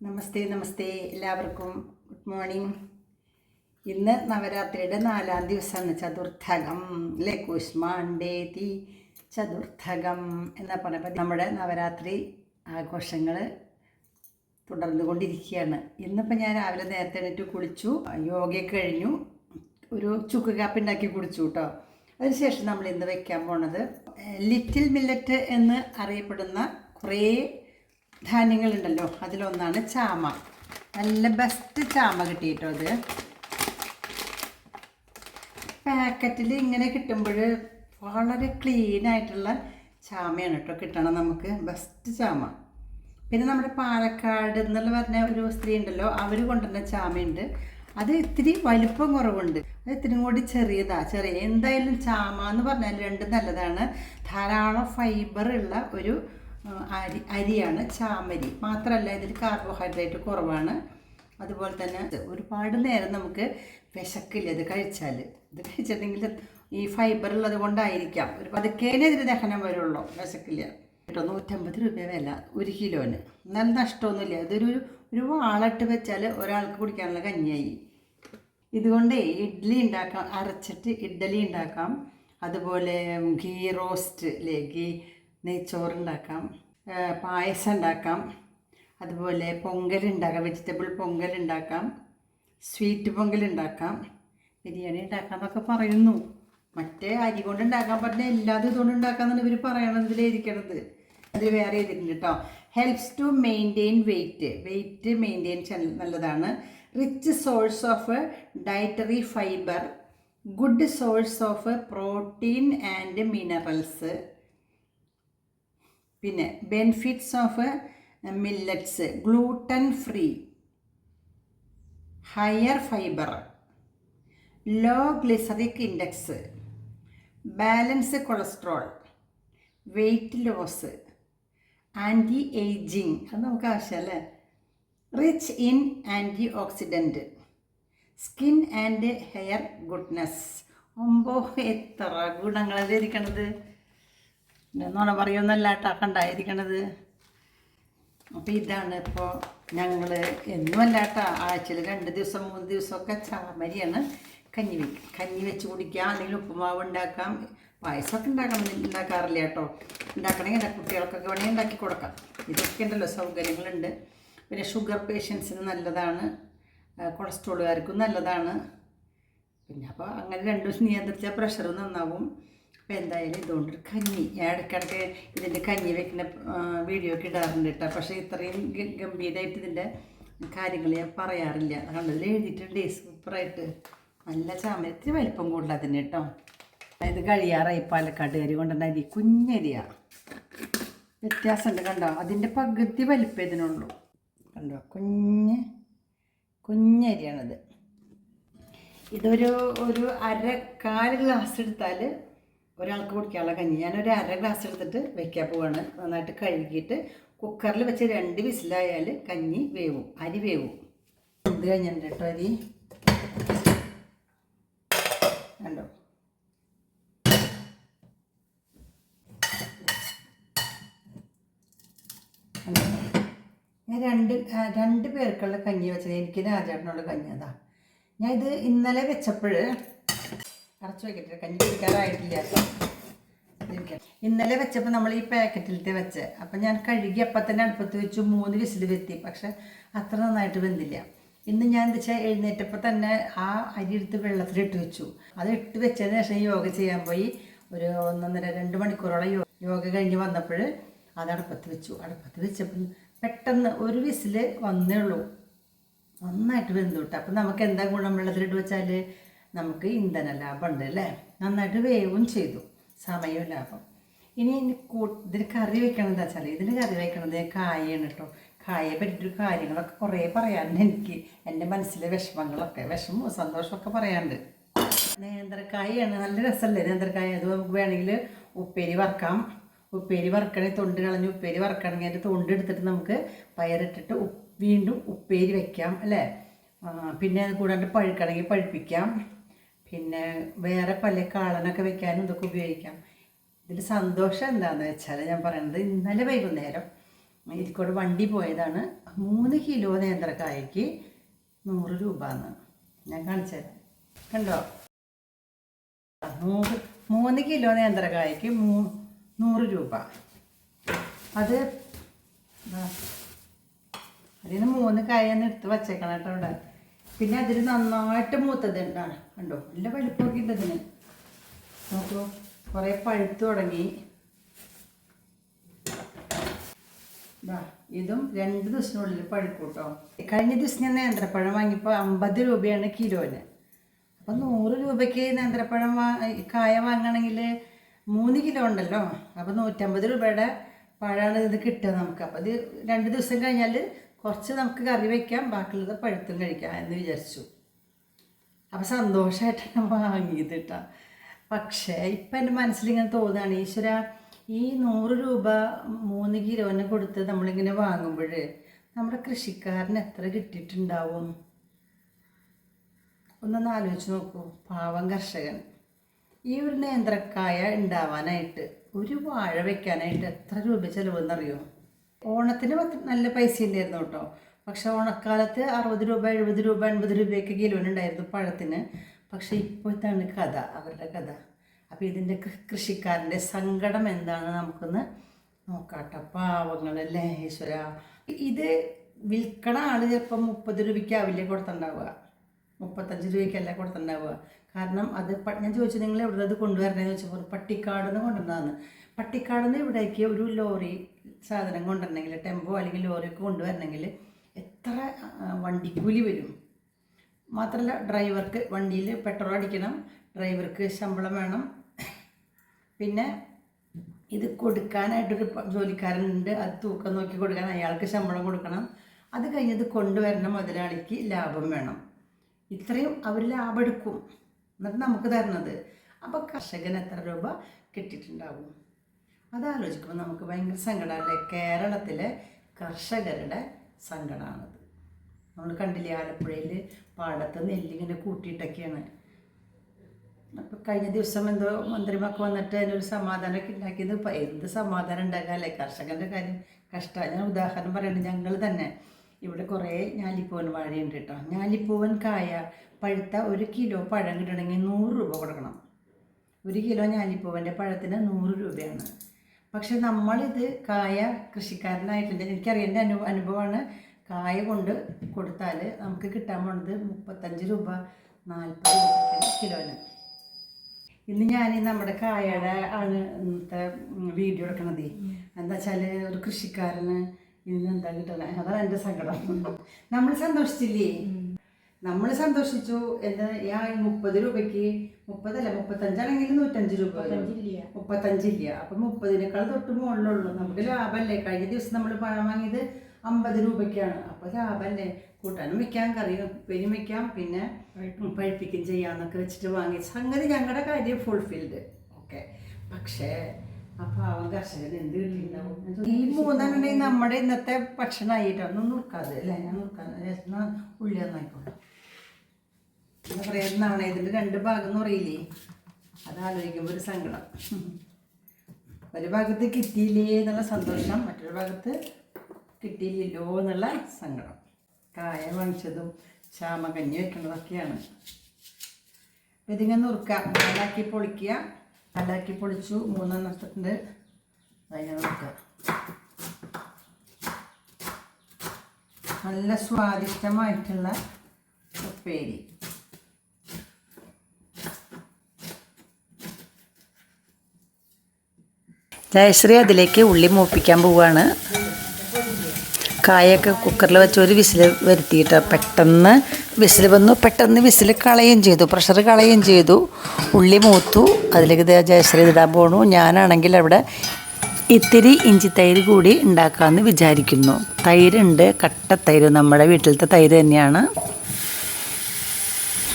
നമസ്തേ നമസ്തേ എല്ലാവർക്കും. Good morning ഇന്ന് നവരാത്രിയുടെ നാലാം ദിവസമാണ്. ചതുർത്ഥകം അല്ലേ കുഷ്മാണ്ടേതി ചതുർത്ഥകം എന്ന പറയുമ്പോൾ നമ്മുടെ നവരാത്രി ആഘോഷങ്ങൾ തുടർന്നു കൊണ്ടിരിക്കുകയാണ് ഇന്നിപ്പോൾ ഞാൻ രാവിലെ നേരത്തെ എണീറ്റ് കുളിച്ചു യോഗയൊക്കെ കഴിഞ്ഞു ഒരു ചുക്ക് കാപ്പ് ഉണ്ടാക്കി കുടിച്ചു കേട്ടോ അതിനുശേഷം നമ്മൾ ഇന്ന് വെക്കാൻ പോണത് ലിറ്റിൽ മില്ലറ്റ് എന്ന് അറിയപ്പെടുന്ന കുറേ ധാന്യങ്ങളുണ്ടല്ലോ അതിലൊന്നാണ് ചാമ. നല്ല ബെസ്റ്റ് ചാമ കിട്ടിയിട്ടോ അത്. പാക്കറ്റിൽ ഇങ്ങനെ കിട്ടുമ്പോൾ വളരെ ക്ലീൻ ആയിട്ടുള്ള ചാമയാണ് കേട്ടോ കിട്ടണം നമുക്ക് ബെസ്റ്റ് ചാമ. പിന്നെ നമ്മുടെ പാലക്കാട് എന്നുള്ള പറഞ്ഞ ഒരു സ്ത്രീ ഉണ്ടല്ലോ അവർ കൊണ്ടുവന്ന ചാമയുണ്ട്. അത് ഇത്തിരി വലിപ്പം കുറവുണ്ട്. അത് ഇത്തിരി കൂടി ചെറിയതാ ചെറിയ എന്തായാലും ചാമ എന്ന് പറഞ്ഞാൽ രണ്ടും നല്ലതാണ്. ധാരാളം ഫൈബർ ഉള്ള ഒരു അരി അരിയാണ് ചാമരി. മാത്രമല്ല ഇതിൽ കാർബോഹൈഡ്രേറ്റ് കുറവാണ്. അതുപോലെ തന്നെ ഒരുപാട് നേരം നമുക്ക് വിശക്കില്ല ഇത് കഴിച്ചാൽ ഇത് കഴിച്ചിട്ടുണ്ടെങ്കിൽ ഈ ഫൈബർ ഉള്ളത് കൊണ്ടായിരിക്കാം. ഒരു പതുക്കേനെ ഇതിന് ദഹനം വരുള്ളൂ വിശക്കില്ല. കേട്ടോ നൂറ്റമ്പത് രൂപ വില ഒരു കിലോന്. നല്ല നഷ്ടമൊന്നുമില്ല. ഇതൊരു ഒരു വാളിട്ട് വെച്ചാൽ ഒരാൾക്ക് കുടിക്കാനുള്ള കഞ്ഞിയായി. ഇതുകൊണ്ട് ഇഡ്ഡലി ഉണ്ടാക്കാം അരച്ചിട്ട് ഇഡ്ഡലി ഉണ്ടാക്കാം. അതുപോലെ ഗീ റോസ്റ്റ് അല്ലേ ഗീ നെയ്ച്ചോറ് ഉണ്ടാക്കാം ആ, പായസം ഉണ്ടാക്കാം അതുപോലെ പൊങ്കൽ ഉണ്ടാക്കാം വെജിറ്റബിൾ പൊങ്കൽ ഉണ്ടാക്കാം സ്വീറ്റ് പൊങ്കൽ ഉണ്ടാക്കാം ബിരിയാണി ഉണ്ടാക്കാമെന്നൊക്കെ പറയുന്നു. മറ്റേ അരി കൊണ്ട് ഉണ്ടാക്കാൻ പറ്റുന്ന എല്ലാതും ഇതുകൊണ്ട് ഉണ്ടാക്കാന്നാണ് ഇവർ പറയണത് ഇതിലിരിക്കണത് അത് വേറെ ചെയ്തിട്ടുണ്ട് കേട്ടോ helps to maintain weight weight maintain നല്ലതാണ്. Rich source of dietary fibre good source of protein and minerals പിന്നെ benefits of millets gluten free higher fibre low glycaemic index balance cholesterol weight loss anti ageing അത് നമുക്ക് ആവശ്യമല്ലേ rich in antioxidant skin and hair goodness ഒമ്പോ എത്ര ഗുണങ്ങളല്ലേ ഇരിക്കണത്? നുണ പറയുമെന്നല്ല കേട്ടോ കണ്ടായിരിക്കണത്. അപ്പോൾ ഇതാണ് ഇപ്പോൾ ഞങ്ങൾ എന്നുമല്ല കേട്ടോ ആഴ്ചയിൽ രണ്ട് ദിവസം മൂന്ന് ദിവസമൊക്കെ ചാമരിയാണ്. കഞ്ഞി വെക്കുക കഞ്ഞി വെച്ച് കുടിക്കാം അല്ലെങ്കിൽ ഉപ്പുമാവ് ഉണ്ടാക്കാം. പായസമൊക്കെ ഉണ്ടാക്കണം ഉണ്ടാക്കാറില്ല കേട്ടോ. ഉണ്ടാക്കണമെങ്കിൽ കുട്ടികൾക്കൊക്കെ വേണമെങ്കിൽ ഉണ്ടാക്കി കൊടുക്കാം. ഇതൊക്കെ ഉണ്ടല്ലോ സൗകര്യങ്ങളുണ്ട്. പിന്നെ ഷുഗർ പേഷ്യൻസിന് നല്ലതാണ്. കൊളസ്ട്രോളുകാർക്കും നല്ലതാണ്. പിന്നെ അപ്പോൾ അങ്ങനെ രണ്ടും നിയന്ത്രിച്ചാൽ പ്രഷർ നന്നാവും. അപ്പോൾ എന്തായാലും ഇതുകൊണ്ടൊരു കഞ്ഞി. ഞാൻ ഇടയ്ക്കിടയ്ക്ക് ഇതിന്റെ കഞ്ഞി വെക്കുന്ന വീഡിയോ ഒക്കെ ഇടാറുണ്ട് കേട്ടോ. പക്ഷേ ഇത്രയും ഗംഭീരമായിട്ട് ഇതിന്റെ കാര്യങ്ങൾ ഞാൻ പറയാറില്ല. കണ്ടത് എഴുതിയിട്ടുണ്ട്. സൂപ്പറായിട്ട്. നല്ല ചാമരത്തിന് വലിപ്പം കൂടുതൽ അതിന് കേട്ടോ. ഇത് കഴിയാറായി പാലക്കാട്ടുകാരി കൊണ്ടുവന്ന അരി. കുഞ്ഞരിയാണ് വ്യത്യാസമുണ്ട് കണ്ടോ? അതിന്റെ പകുതി വലിപ്പം ഇതിനുള്ളൂ. കണ്ടോ? കുഞ്ഞ് കുഞ്ഞരിയാണിത്. ഇതൊരു ഒരു അര ഗ്ലാസ് എടുത്താൽ ഒരാൾക്ക് കുടിക്കാനുള്ള കഞ്ഞി. ഞാനൊരു അര ഗ്ലാസ് എടുത്തിട്ട് വെക്കാൻ പോവാണ്. നന്നായിട്ട് കഴുകിയിട്ട് കുക്കറിൽ വെച്ച് രണ്ട് വിസിലായാൽ കഞ്ഞി വേവും അരി വേവും. ഇത് കഴിഞ്ഞിട്ടുണ്ട് കേട്ടോ അരി. കണ്ടോ? ഞാൻ രണ്ട് രണ്ട് പേർക്കുള്ള കഞ്ഞി വെച്ചത്. എനിക്ക് രാജാട്ടിനുള്ള കഞ്ഞി അതാ. ഞാൻ ഇത് ഇന്നലെ വെച്ചപ്പോൾ അടച്ചു വെക്കട്ടെ. കഞ്ഞി കുടിക്കാറായിട്ടില്ല. ഇന്നലെ വെച്ചപ്പോൾ നമ്മൾ ഈ പാക്കറ്റിലത്തെ വെച്ച്. അപ്പം ഞാൻ കഴുകി അപ്പം തന്നെ അടുപ്പത്ത് വെച്ച് മൂന്ന് വിസിൽ വെത്തി പക്ഷെ അത്ര നന്നായിട്ട് വെന്തില്ല. ഇന്ന് ഞാൻ എന്താ വെച്ചാൽ എഴുന്നേറ്റപ്പോൾ തന്നെ ആ അരി എടുത്ത് വെള്ളത്തിലിട്ട് വെച്ചു. അത് ഇട്ട് വെച്ചതിന് ശേഷം യോഗ ചെയ്യാൻ പോയി. ഒരു ഒന്നൊന്നര രണ്ട് മണിക്കൂറോളം യോഗ കഴിഞ്ഞ് വന്നപ്പോൾ അത് അടുപ്പത്ത് വെച്ചു. അടുപ്പത്ത് വെച്ചപ്പോൾ പെട്ടെന്ന് ഒരു വിസിൽ വന്നേ ഉള്ളൂ. നന്നായിട്ട് വെന്തു കിട്ടും. അപ്പം നമുക്ക് എന്താ ഗുണം വെള്ളത്തിലിട്ട് വെച്ചാൽ നമുക്ക് ഇന്ധന ലാഭം ഉണ്ട് അല്ലേ? നന്നായിട്ട് വേവും ചെയ്തു. സമയവും ലാഭം. ഇനി ഇതിന് കറി വെക്കണം എന്താ വെച്ചാൽ ഇതിന് കറി വെക്കണത് കായാണ് കേട്ടോ. കായയെ പറ്റിയിട്ട് കാര്യങ്ങളൊക്കെ കുറേ പറയാനുണ്ട് എനിക്ക്. എന്റെ മനസ്സിലെ വിഷമങ്ങളൊക്കെ വിഷമവും സന്തോഷമൊക്കെ പറയാനുണ്ട്. നേന്ത്രക്കായാണ് നല്ല രസമല്ലേ നേന്ത്രക്കായ? അത് നമുക്ക് വേണമെങ്കിൽ ഉപ്പേരി വറക്കാം. ഉപ്പേരി വറക്കണേ തൊണ്ട് കളഞ്ഞ് ഉപ്പേരി വറക്കണമെങ്കിൽ അതിന്റെ തൊണ്ട് എടുത്തിട്ട് നമുക്ക് പയറിട്ടിട്ട് വീണ്ടും ഉപ്പേരി വെക്കാം അല്ലേ? പിന്നെ അത് കൂടാണ്ട് പഴുക്കണമെങ്കിൽ പഴുപ്പിക്കാം. പിന്നെ വേറെ പല കാളനൊക്കെ വെക്കാനും ഇതൊക്കെ ഉപയോഗിക്കാം. ഇതിൽ സന്തോഷം എന്താണെന്ന് വെച്ചാൽ ഞാൻ പറയുന്നത് ഇന്നലെ വൈകുന്നേരം ഇതിക്കൂടെ വണ്ടി പോയതാണ്. മൂന്ന് കിലോ നേന്ത്രക്കായക്ക് നൂറ് രൂപ എന്ന് ഞാൻ കാണിച്ചു കണ്ടോ? നൂറ് മൂന്ന് കിലോ നേന്ത്രക്കായക്ക് മൂ നൂറ് രൂപ. അത് അതിന് മൂന്ന് കായൊന്ന് എടുത്ത് വച്ചേക്കണം കേട്ടോ ഇവിടെ. പിന്നെ അതിൽ നന്നായിട്ട് മൂത്തത് ഉണ്ടാണ് കണ്ടോ? നല്ല വലിപ്പമൊക്കെ അതിന്. നോക്കൂ. കുറേ പഴുത്തു തുടങ്ങി. ഇതും രണ്ട് ദിവസത്തിനുള്ളിൽ പഴുക്കും കഴിഞ്ഞ ദിവസം ഞാൻ നേന്ത്രപ്പഴം വാങ്ങിയപ്പോൾ അമ്പത് രൂപയാണ് കിലോന്. അപ്പം നൂറ് രൂപയ്ക്ക് നേന്ത്രപ്പഴം വാ കായ വാങ്ങണമെങ്കിൽ മൂന്ന് കിലോ ഉണ്ടല്ലോ. അപ്പോൾ നൂറ്റമ്പത് രൂപയുടെ പഴമാണ് ഇത് കിട്ടുക നമുക്ക്. അപ്പോൾ ഇത് രണ്ട് ദിവസം കഴിഞ്ഞാൽ കുറച്ച് നമുക്ക് കറി വയ്ക്കാം ബാക്കിയുള്ളത് പഴുത്തും കഴിക്കാം എന്ന് വിചാരിച്ചു. അപ്പോൾ സന്തോഷമായിട്ടാണ് വാങ്ങിയത് കേട്ടോ പക്ഷേ ഇപ്പം എന്റെ മനസ്സിലിങ്ങനെ തോന്നുകയാണ് ഈശ്വര ഈ നൂറ് രൂപ മൂന്ന് കിലോന് കൊടുത്ത് നമ്മളിങ്ങനെ വാങ്ങുമ്പോൾ നമ്മുടെ കൃഷിക്കാരന് എത്ര കിട്ടിയിട്ടുണ്ടാവും? ഒന്നൊന്ന് ആലോചിച്ച് നോക്കൂ പാവം കർഷകൻ. ഈ ഒരു നേന്ത്രക്കായ ഉണ്ടാവാനായിട്ട് ഒരു വാഴ വെക്കാനായിട്ട് എത്ര രൂപ ചിലവെന്നറിയോ? ഓണത്തിന് നല്ല പൈസ ഉണ്ടായിരുന്നു കേട്ടോ. പക്ഷെ ഓണക്കാലത്ത് അറുപത് രൂപ എഴുപത് രൂപ എൺപത് രൂപയൊക്കെ കിലോനുണ്ടായിരുന്നു പഴത്തിന്. പക്ഷെ ഇപ്പോഴത്താണ് കഥ അവരുടെ കഥ. അപ്പോൾ ഇതിന്റെ കൃഷിക്കാരന്റെ സങ്കടം എന്താണെന്ന് നമുക്കൊന്ന് നോക്കാട്ടെ. പാവങ്ങളല്ലേ ഈശ്വര. ഇത് വിൽക്കണ ആൾ ചിലപ്പോൾ മുപ്പത് രൂപയ്ക്കാവില്ലേ കൊടുത്തുണ്ടാവുക മുപ്പത്തഞ്ച് രൂപയ്ക്കല്ല കൊടുത്തിട്ടുണ്ടാവുക? കാരണം അത് ഞാൻ ചോദിച്ചു നിങ്ങൾ എവിടെ അത് കൊണ്ടുവരണേന്ന് ചോദിച്ചപ്പോൾ പട്ടിക്കാട് നിന്ന് കൊണ്ടുവന്നതാണ്. പട്ടിക്കാട് നിന്ന് ഇവിടേക്ക് ഒരു ലോറി സാധനം കൊണ്ടുവരണമെങ്കിൽ ടെമ്പോ അല്ലെങ്കിൽ ലോറിയൊക്കെ കൊണ്ടുവരണമെങ്കിൽ എത്ര വണ്ടിക്കൂലി വരും? മാത്രമല്ല ഡ്രൈവർക്ക് വണ്ടിയിൽ പെട്രോൾ അടിക്കണം ഡ്രൈവർക്ക് ശമ്പളം വേണം. പിന്നെ ഇത് കൊടുക്കാനായിട്ടൊരു ജോലിക്കാരനുണ്ട് അത് തൂക്കം നോക്കി കൊടുക്കാൻ അയാൾക്ക് ശമ്പളം കൊടുക്കണം. അത് കഴിഞ്ഞത് കൊണ്ടുവരണം മുതലാളിക്ക് ലാഭം വേണം. ഇത്രയും അവർ ലാഭം എടുക്കും. എന്നിട്ട് നമുക്ക് തരുന്നത് അപ്പോൾ കർഷകന് എത്ര രൂപ കിട്ടിയിട്ടുണ്ടാവും? അതാലോചിക്കുമ്പോൾ നമുക്ക് ഭയങ്കര സങ്കടമല്ലേ കേരളത്തിലെ കർഷകരുടെ സങ്കടമാണത് നമ്മൾ കണ്ടില്ലേ ആലപ്പുഴയിൽ പാടത്ത് നെല്ലിങ്ങനെ കൂട്ടിയിട്ടൊക്കെയാണ്. അപ്പോൾ കഴിഞ്ഞ ദിവസം എന്തോ മന്ത്രിമാർക്ക് വന്നിട്ട് അതിനൊരു സമാധാനമൊക്കെ ഉണ്ടാക്കിയത്. എന്ത് സമാധാനം ഉണ്ടാക്കാമല്ലേ കർഷകന്റെ കാര്യം കഷ്ടമാണ് ഞാൻ ഉദാഹരണം പറയുന്നത് ഞങ്ങൾ തന്നെ ഇവിടെ കുറേ ഞാലിപ്പൂവൻ വാഴയുണ്ട് കേട്ടോ. ഞാലിപ്പൂവൻ കായ പഴുത്ത ഒരു കിലോ പഴം കിട്ടണമെങ്കിൽ നൂറ് രൂപ കൊടുക്കണം. ഒരു കിലോ ഞാലിപ്പൂവന്റെ പഴത്തിന് നൂറ് രൂപയാണ്. പക്ഷെ നമ്മളിത് കായ കൃഷിക്കാരനായിട്ടുണ്ട് എനിക്കറിയാം എന്റെ അനു അനുഭവമാണ് കായ കൊണ്ട് കൊടുത്താൽ നമുക്ക് കിട്ടാൻ പോണത് മുപ്പത്തഞ്ച് രൂപ നാൽപ്പത് രൂപ കിലോന്. ഇന്ന് ഞാൻ നമ്മുടെ കായയുടെ ആണ് ഇന്നത്തെ വീഡിയോ എടുക്കണത്. എന്താ വെച്ചാൽ ഒരു കൃഷിക്കാരന് ഇന്ന് എന്താ കിട്ടണേ? അതാണ് എന്റെ സങ്കടം. നമ്മൾ സന്തോഷിച്ചില്ലേ? നമ്മൾ സന്തോഷിച്ചു എന്താ ഞാൻ മുപ്പത് രൂപയ്ക്ക് മുപ്പതല്ല മുപ്പത്തഞ്ചാണെങ്കിൽ നൂറ്റഞ്ച് രൂപ. മുപ്പത്തഞ്ചില്ല അപ്പൊ മുപ്പതിനേക്കാൾ തൊട്ട് മുകളിലുള്ളൂ. നമുക്ക് ലാഭമല്ലേ കഴിഞ്ഞ ദിവസം നമ്മൾ പഴം വാങ്ങിയത് അമ്പത് രൂപയ്ക്കാണ്. അപ്പൊ ലാഭമല്ലേ കൂട്ടാനും വെക്കാം കറി ഉപ്പേരിയും വെക്കാം. പിന്നെ പഴിപ്പിക്കും. ചെയ്യാന്നൊക്കെ വെച്ചിട്ട് വാങ്ങി. സംഗതി ഞങ്ങളുടെ കാര്യം ഫുൾഫിൽഡ് ഓക്കെ പക്ഷേ ആ പാവം കർഷകൻ എന്ത് കിട്ടിയിട്ടുണ്ടാവും? ഈ മൂന്നെണ്ണം നമ്മുടെ ഇന്നത്തെ ഭക്ഷണമായിട്ടൊന്നും നുറുക്കാതെ അല്ലേ? ഞാൻ നുറുക്കാൻ ഉള്ളിയൊന്നായിക്കോട്ടെ എന്താ പറയാ ഇതിന്റെ രണ്ട് ഭാഗം എന്ന് പറയില്ലേ? അത് ആലോചിക്കുമ്പോൾ ഒരു സങ്കടം. ഒരു ഭാഗത്ത് കിട്ടിയില്ലേ എന്നുള്ള സന്തോഷം മറ്റൊരു ഭാഗത്ത് കിട്ടിയില്ലല്ലോ എന്നുള്ള സങ്കടം. കായ വാങ്ങിച്ചതും ചാമകഞ്ഞി വെക്കുന്നതൊക്കെയാണ്. അപ്പം ഇതിങ്ങനെ നുറുക്കുക നാലാക്കി പൊളിക്കുക. നാലാക്കി പൊളിച്ചു. മൂന്നാം നഷ്ടത്തിന്റെ അതിനെ നുറുക്കുക നല്ല സ്വാദിഷ്ടമായിട്ടുള്ള ഉപ്പേരി. ജയശ്രീ അതിലേക്ക് ഉള്ളി മൂപ്പിക്കാൻ പോവുകയാണ് കായൊക്കെ കുക്കറിൽ വെച്ച് ഒരു വിസിൽ വരുത്തിയിട്ട്. പെട്ടെന്ന് വിസിൽ വന്നു. പെട്ടെന്ന് വിസിൽ കളയുകയും ചെയ്തു. പ്രഷർ കളയുകയും ചെയ്തു. ഉള്ളി മൂത്തു. അതിലേക്ക് ജയശ്രീ ഇടാൻ പോണു. ഞാനാണെങ്കിൽ അവിടെ ഇത്തിരി ഇഞ്ചി തൈര് കൂടി ഉണ്ടാക്കാമെന്ന് വിചാരിക്കുന്നു. തൈരുണ്ട്. കട്ട തൈര്. നമ്മുടെ വീട്ടിലത്തെ തൈര് തന്നെയാണ്.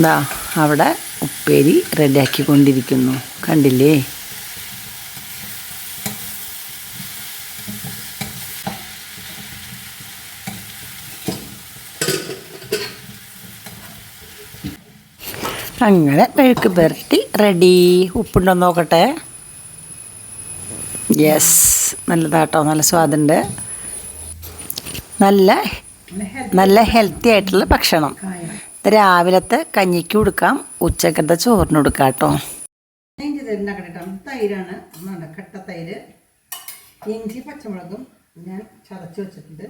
ദാ അവിടെ ഉപ്പേരി റെഡിയാക്കിക്കൊണ്ടിരിക്കുന്നു കണ്ടില്ലേ? അങ്ങനെ മെഴുക്ക് പുരട്ടി റെഡി ഉപ്പുണ്ടോ നോക്കട്ടെ? യെസ് നല്ലതാട്ടോ. നല്ല സ്വാദുണ്ട്. നല്ല നല്ല ഹെൽത്തി ആയിട്ടുള്ള ഭക്ഷണം. രാവിലത്തെ കഞ്ഞിക്ക് കൊടുക്കാം. ഉച്ചക്കത്തെ ചോറിന് കൊടുക്കാം കേട്ടോ. തൈരാണ്. കട്ട തൈര് ഇഞ്ചി പച്ചമുളകും ഞാൻ ചതച്ച് വെച്ചിട്ടുണ്ട്.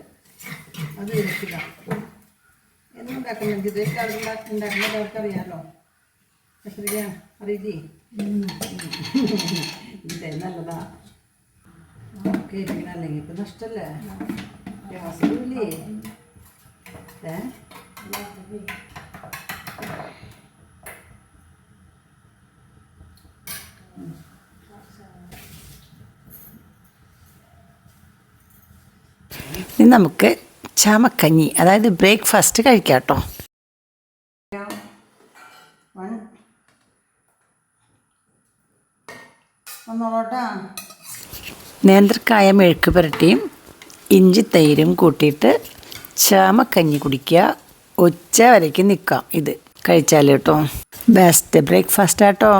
അത് ഇരിക്കില്ല എന്നും ഉണ്ടാക്കുന്നെങ്കിൽ ഇത് ഉണ്ടാക്കുന്ന എല്ലാവർക്കും അറിയാമല്ലോ എത്രയാ അറിയില്ലേ? ഇതേ നല്ലതാ. ഇരിക്കണം അല്ലെങ്കിൽ ഇപ്പം നഷ്ടല്ലേ? ഗ്യാസില്ലേ ഏ? ഇനി നമുക്ക് ചമക്കഞ്ഞി അതായത് ബ്രേക്ക്ഫാസ്റ്റ് കഴിക്കാം കേട്ടോ നേന്ത്രക്കായ മെഴുക്ക് പുരട്ടിയും ഇഞ്ചി തൈരും കൂട്ടിയിട്ട് ചാമക്കഞ്ഞി കുടിക്കുക. ഉച്ച വരയ്ക്ക് നിൽക്കാം ഇത്. കഴിച്ചാൽ കേട്ടോ. ബെസ്റ്റ് ബ്രേക്ക്ഫാസ്റ്റ് ആട്ടോ.